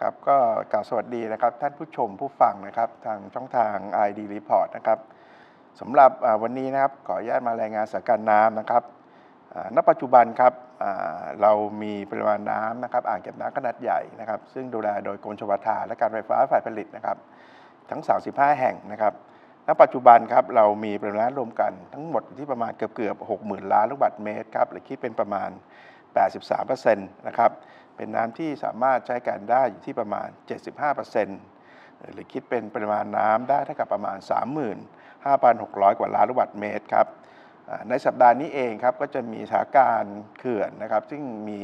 ครับก็กล่าวสวัสดีนะครับ ท่านผู้ชมผู้ฟังนะครับ ทางช่องทาง ID Report นะครับสำหรับวันนี้นะครับขออนุญาตมารายงานสถานการณ์น้ำนะครับณปัจจุบันครับเรามีปริมาณน้ำนะครับอ่างเก็บน้ำขนาดใหญ่นะครับ ซึ่งดูแลโดยกรมชลประทานและการไฟฟ้าฝ่ายผลิตนะครับ ทั้ง 35 แห่งนะครับณปัจจุบันครับเรามีปริมาณรวมกันทั้งหมดที่ประมาณเกือบเกือบ60,000 ล้านลูกบาศก์เมตรครับหรือคิดเป็นประมาณ 83%นะครับ เป็นน้ำที่สามารถใช้การได้อยู่ที่ประมาณ 75%หรือคิดเป็นปริมาณน้ำได้เท่ากับประมาณ 35,600 กว่าล้านลูกบาศก์เมตรครับในสัปดาห์นี้เองครับก็จะมีสถานการณ์เขื่อนนะครับ ซึ่งมี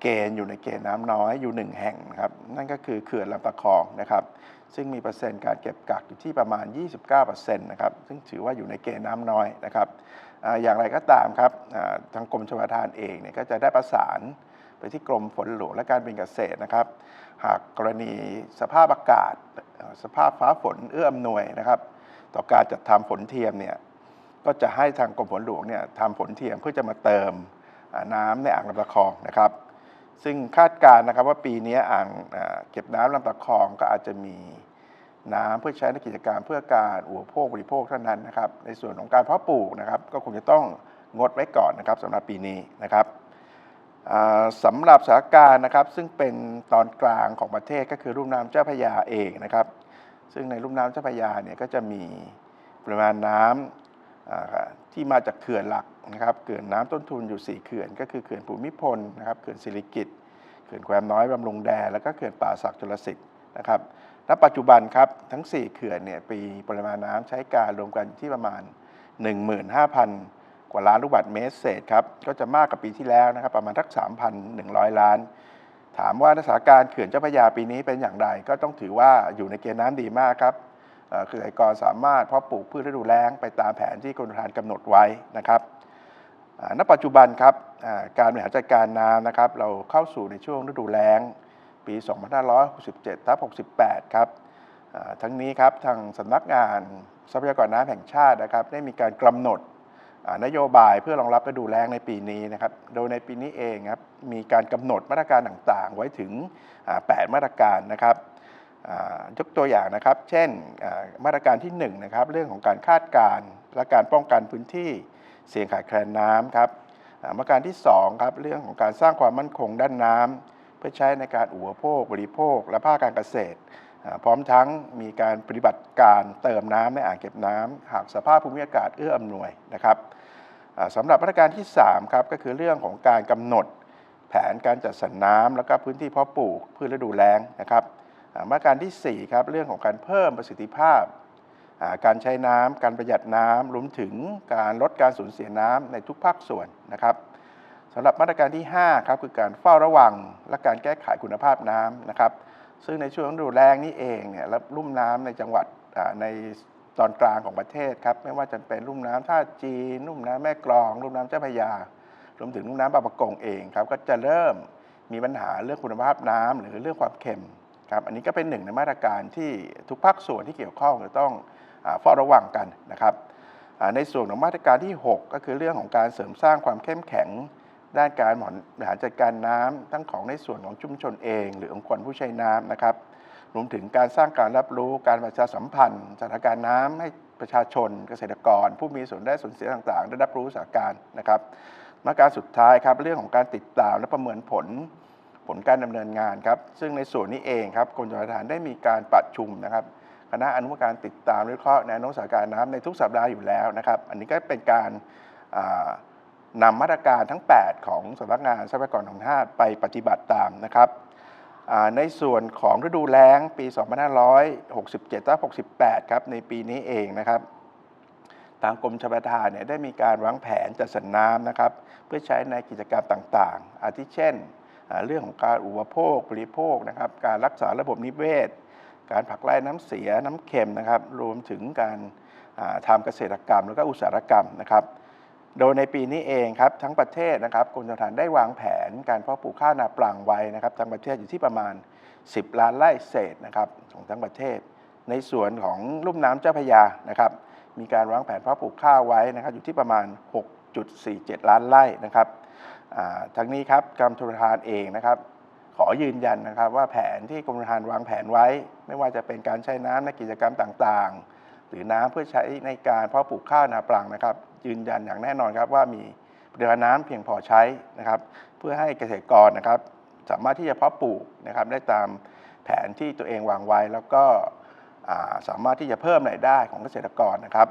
เกณฑ์อยู่ในเกณฑ์น้ำน้อยอยู่หนึ่งแห่งนะครับ นั่นก็คือเขื่อนลำตะคองนะครับ ซึ่งมีเปอร์เซ็นต์การเก็บกักอยู่ที่ประมาณ 29%นะครับ ซึ่งถือว่าอยู่ในเกณฑ์น้ำน้อยนะครับออย่างไรก็ตามครับทางกรมชลประทานเองเนี่ยก็จะได้ประสาน ที่กรมฝนหลวงและการเป็นเกษตรนะครับ หากกรณีสภาพอากาศ สภาพฟ้าฝนเอื้ออำนวยนะครับ ต่อการจัดทำฝนเทียมเนี่ยก็จะให้ทางกรมฝนหลวงเนี่ยทำฝนเทียมเพื่อจะมาเติมน้ำในอ่างลำตะคองนะครับ ซึ่งคาดการณ์นะครับว่าปีนี้อ่างเก็บน้ำลำตะคองก็อาจจะมีน้ำเพื่อใช้ในกิจการเพื่อการอุปโภคบริโภคเท่านั้นนะครับ ในส่วนของการเพาะปลูกนะครับ ก็คงจะต้องงดไว้ก่อนนะครับสำหรับปีนี้นะครับ สำหรับสถานการณ์นะครับซึ่งเป็นตอนกลางของประเทศก็คือลุ่มน้ำเจ้าพระยาเองนะครับ ซึ่งในลุ่มน้ำเจ้าพระยาเนี่ยก็จะมีปริมาณน้ำที่มาจากเขื่อนหลักนะครับเขื่อนน้ำต้นทุนอยู่ 4 เขื่อน ก็คือเขื่อนภูมิพลนะครับเขื่อนสิริกิตเขื่อนแควมน้อยบำรุงแดนแล้วก็เขื่อนป่าศักดิ์ชลสิทธิ์นะครับณปัจจุบันครับทั้ง 4 เขื่อนเนี่ยปีปริมาณน้ำใช้การรวมกันที่ประมาณ 15,000 กว่าล้านลูกบาศก์เมตรเศษครับก็จะมากกว่าปีที่แล้วนะครับประมาณทัก 3,100 ล้าน ถามว่าสถานการณ์เขื่อนเจ้าพระยาปีนี้เป็นอย่างไร ก็ต้องถือว่าอยู่ในเกณฑ์น้ำดีมากครับเกษตรกรสามารถเพาะปลูกพืชฤดูแล้งไปตามแผนที่กรมธนากำหนดไว้นะครับณปัจจุบันครับการบริหารจัดการน้ำนะครับ เราเข้าสู่ในช่วงฤดูแล้ง ปี 2567ทับ68 ครับทั้งนี้ครับทางสำนักงานทรัพยากรน้ำแห่งชาตินะครับ ได้มีการกำหนด นโยบายเพื่อรองรับฤดูแล้งในปีนี้นะครับ โดยในปีนี้เองครับมีการกำหนดมาตรการต่างๆ ไว้ถึง 8 มาตรการนะครับยกตัวอย่างนะครับ เช่นมาตรการที่1นะครับเรื่องของการคาดการณ์และการป้องกันพื้นที่เสี่ยงขาดแคลนน้ำครับมาตรการที่2ครับเรื่องของการสร้างความมั่นคงด้านน้ำเพื่อใช้ในการอุปโภคบริโภค และภาคการเกษตร พร้อมทั้งมีการปฏิบัติการเติมน้ำในอ่างเก็บน้ำหากสภาพภูมิอากาศเอื้ออำนวยนะครับสำหรับมาตรการที่ 3 ครับ ก็คือเรื่องของการกำหนดแผนการจัดสรรน้ำแล้วก็พื้นที่เพาะปลูกพืชฤดูแล้งนะครับมาตรการที่ 4 ครับเรื่องของการเพิ่มประสิทธิภาพ การใช้น้ำการประหยัดน้ำรวมถึงการลดการสูญเสียน้ำในทุกภาคส่วนนะครับสำหรับมาตรการที่5ครับคือการเฝ้าระวังและการแก้ไขคุณภาพน้ำนะครับ ซึ่งในช่วงฤดูแล้งนี่เองเนี่ยแล้วลุ่มน้ำในจังหวัดในตอนกลางของประเทศครับ ไม่ว่าจะเป็นลุ่มน้ำท่าจีนลุ่มน้ำแม่กลอง ลุ่มน้ำเจ้าพระยารวมถึงลุ่มน้ำบางประกงเองครับก็จะเริ่มมีปัญหาเรื่องคุณภาพน้ำหรือเรื่องความเค็มครับอันนี้ก็เป็นหนึ่งในมาตรการที่ทุกภาคส่วนที่เกี่ยวข้องจะต้องเฝ้าระวังกันนะครับในส่วนของมาตรการที่ 6 ก็คือเรื่องของการเสริมสร้างความเข้มแข็ง ด้านการบริหารจัดการน้ำทั้งของในส่วนของชุมชนเอง หรือองค์กรผู้ใช้น้ำนะครับรวมถึงการสร้างการรับรู้การประชาสัมพันธ์สถานการณ์น้ำให้ประชาชนเกษตรกร ผู้มีส่วนได้ส่วนเสียต่างๆ ได้รับรู้สถานการณ์นะครับมาการสุดท้ายครับเรื่องของการติดตามและประเมินผลผลการดำเนินงานครับซึ่งในส่วนนี้เองครับกรมชลประทานได้มีการประชุมนะครับคณะอนุกรรมการติดตามวิเคราะห์แนวโน้มสถานการณ์น้ำในทุกสัปดาห์อยู่แล้วนะครับ อันนี้ก็เป็นการ นำมาตรการทั้ง 8 ของสำนักงานทรัพยากรธรรมชาติไปปฏิบัติตามนะครับในส่วนของฤดูแล้งปี 2567-68 ครับในปีนี้เองนะครับ ทางกรมชลประทานเนี่ยได้มีการวางแผนจัดสรรน้ำนะครับ เพื่อใช้ในกิจกรรมต่างๆ อาทิเช่น เรื่องของการอุปโภค บริโภคนะครับ การรักษาระบบนิเวศ การผลักไล่น้ำเสียน้ำเค็มนะครับ รวมถึงการาทำเกษตรกรรม แล้วก็อุตสาหกรรมนะครับ โดยในปีนี้เองครับทั้งประเทศนะครับกรมชลประทานได้วางแผนการเพาะปลูกข้าวนาปลังไว้นะครับทั้งประเทศอยู่ที่ประมาณ 10 ล้านไร่เศษนะครับของทั้งประเทศ ในส่วนของลุ่มน้ำเจ้าพยานะครับมีการวางแผนเพาะปลูกข้าวไว้นะครับอยู่ที่ประมาณ 6.47 ล้านไร่นะครับทั้งนี้ครับกรมชลประทานเองนะครับขอยืนยันนะครับว่าแผนที่กรมธนาคารวางแผนไว้ ไม่ว่าจะเป็นการใช้น้ำในกิจกรรมต่างๆ หรือน้ำเพื่อใช้ในการเพาะปลูกข้าวนาปลังนะครับ ยืนยันอย่างแน่นอนครับว่ามีปริมาณน้ำเพียงพอใช้นะครับ เพื่อให้เกษตรกรนะครับ สามารถที่จะเพาะปลูกนะครับได้ตามแผนที่ตัวเองวางไว้ แล้วก็สามารถที่จะเพิ่มรายได้ของเกษตรกรนะครับ